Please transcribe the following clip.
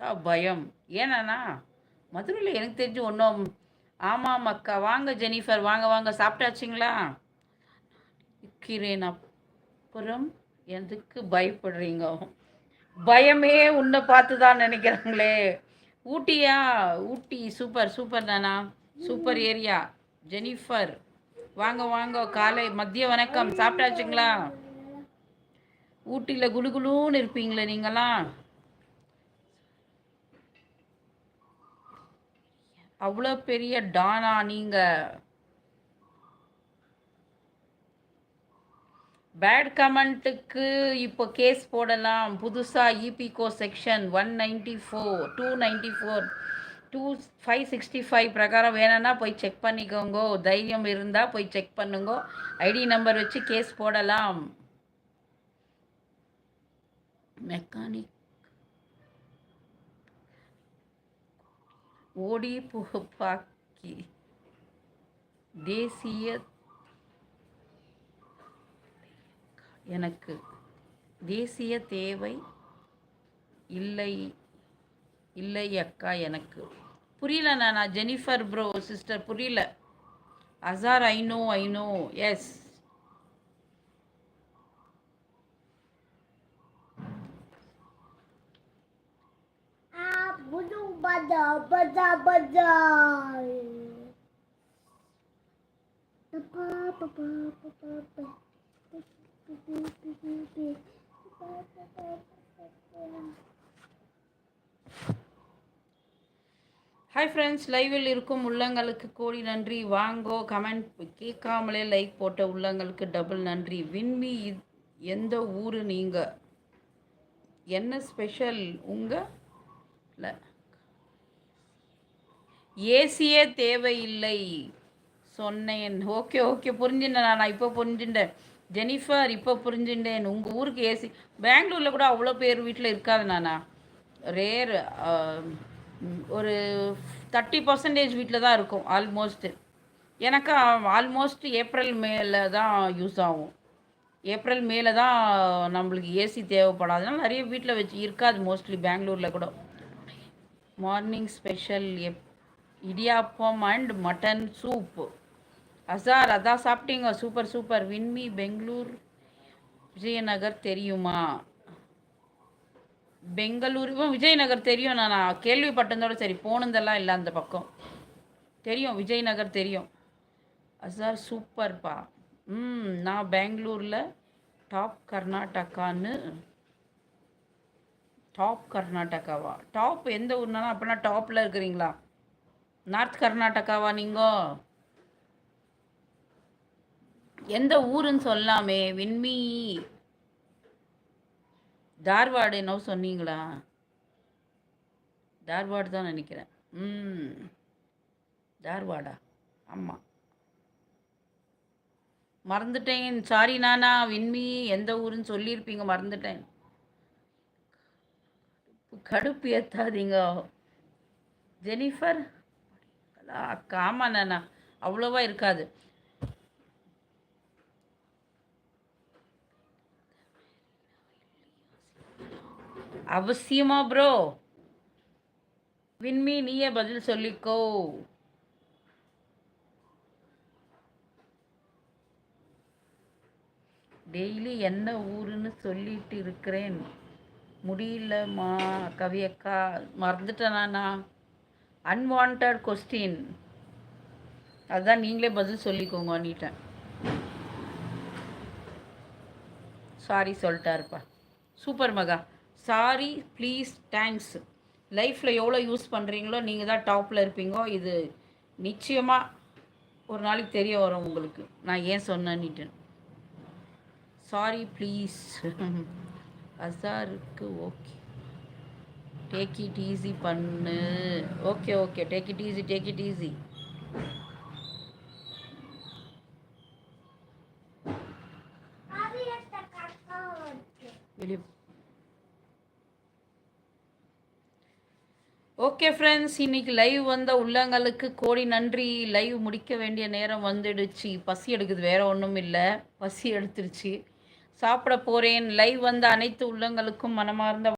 தா பயம். ஏன்னா மதுரையில் எனக்கு தெரிஞ்சு ஒன்றும் ஆமாம் அக்கா வாங்க ஜெனிஃபர் வாங்க வாங்க சாப்பிட்டாச்சுங்களா? இருக்கிறேன் அப்புறம் எதுக்கு பயப்படுறீங்க? பயமே உன்னை பார்த்து தான் நினைக்கிறாங்களே. ஊட்டியா? ஊட்டி சூப்பர் சூப்பர் தானா? Super area. ஜெனிஃபர் வாங்க வாங்க காலை மதிய வணக்கம் சாப்பிட்டாச்சுங்களா? ஊட்டியில் குலுகுலுன்னு இருப்பீங்களே நீங்களாம் அவ்வளோ பெரிய டானா நீங்கள் பேட் கமெண்ட்டுக்கு இப்போ கேஸ் போடலாம். புதுசாக இபிகோ section one ninety four two ninety four two five sixty five பிரகாரம் வேணும்னா போய் செக் பண்ணிக்கோங்க. தைரியம் இருந்தால் போய் செக் பண்ணுங்க. ஐடி நம்பர் வச்சு கேஸ் போடலாம். மெக்கானிக் ஓடி புகுப்பாக்கி தேசிய எனக்கு தேசிய தேவை இல்லை இல்லை அக்கா எனக்கு. புரியல நான் ஜெனிஃபர் ப்ரோ சிஸ்டர் புரியல. Azhar I know I know yes Budu bada bada bada. Hi friends லைவில் இருக்கும் உள்ளங்களுக்கு கோடி நன்றி. வாங்கோ கமெண்ட் கேட்காமலே லைக் போட்ட உள்ளங்களுக்கு டபுள் நன்றி. வின்மி எந்த ஊர் நீங்கள் என்ன ஸ்பெஷல் உங்கள் ஏசியே தேவையில்லை. சொன்னேன். ஓகே ஓகே புரிஞ்சுட்டேன் நான். இப்போ புரிஞ்சுட்டேன். ஜெனிஃபர் இப்போ புரிஞ்சுட்டேன். உங்கள் ஊருக்கு ஏசி பெங்களூரில் கூட அவ்வளோ பேர் வீட்டில் இருக்காது நானா? ரேர் ஒரு தேர்ட்டி பர்சன்டேஜ் வீட்டில் தான் இருக்கும் ஆல்மோஸ்ட்டு எனக்கு ஆல்மோஸ்ட் ஏப்ரல் மேல தான் யூஸ் ஆகும். ஏப்ரல் மேல தான் நம்மளுக்கு ஏசி தேவைப்படாதனால நிறைய வீட்டில் வச்சு இருக்காது மோஸ்ட்லி பெங்களூரில் கூட. மார்னிங் ஸ்பெஷல் எப் idiyappam and mutton soup Azhar அதான் சாப்பிட்டீங்க? சூப்பர் சூப்பர் வின்மி பெங்களூர் விஜயநகர் தெரியுமா? பெங்களூர் விஜயநகர் தெரியும். நான் நான் கேள்விப்பட்டதோட சரி போனதெல்லாம் இல்லை அந்த பக்கம். தெரியும் விஜயநகர் தெரியும். அசார் சூப்பர்ப்பா ம் நான் பெங்களூரில் டாப் கர்நாடகான்னு டாப் கர்நாடகாவா? டாப் எந்த ஊர்னாலும் அப்படின்னா டாப்பில் இருக்கிறீங்களா? நார்த் கர்நாடகாவா நீங்கள் எந்த ஊருன்னு சொல்லாமே விண்மி. தார்வாடு என்னவோ சொன்னீங்களா? தார்வாடு தான் நினைக்கிறேன். ம். தார்வாடா. ஆமாம் மறந்துட்டேன். சாரி நானா விண்மி எந்த ஊருன்னு சொல்லியிருப்பீங்க மறந்துட்டேன். கடுப்பு ஏத்தாதீங்க. ஜெனிஃபர் அக்கா ஆமாம் நானா? அவ்வளோவா இருக்காது. அவசியமா ப்ரோ விண்மி நீயே பதில் சொல்லிக்கோ. டெய்லி என்ன ஊருன்னு சொல்லிட்டு இருக்கிறேன். முடியலம்மா கவியக்கா மறந்துட்டேனா அன்வான்ட் கொஸ்டின் அதுதான் நீங்களே பதில் சொல்லிக்கோங்க அண்ணிட்டேன் சாரி சொல்லிட்டாருப்பா. சூப்பர் மகா. சாரி ப்ளீஸ் தேங்க்ஸ் லைஃப்பில் எவ்வளோ யூஸ் பண்ணுறீங்களோ நீங்கள் தான் டாப்பில் இருப்பீங்கோ இது நிச்சயமாக ஒரு நாளைக்கு தெரிய வரும் உங்களுக்கு. நான் ஏன் சொன்னேன்னுட்டு சாரி ப்ளீஸ் அசாருக்கு ஓகே டேக் இட் ஈஸி பண்ணு. Okay okay take it easy take it easy okay friends இன்னைக்கு லைவ் வந்த உள்ளங்களுக்கு கோடி நன்றி. லைவ் முடிக்க வேண்டிய நேரம் வந்துடுச்சு. பசி எடுக்குது. வேற ஒன்றும் இல்லை. பசி எடுத்துருச்சு. சாப்பிட போகிறேன் லைவ் வந்த அனைத்து உள்ளங்களுக்கும் மனமார்ந்த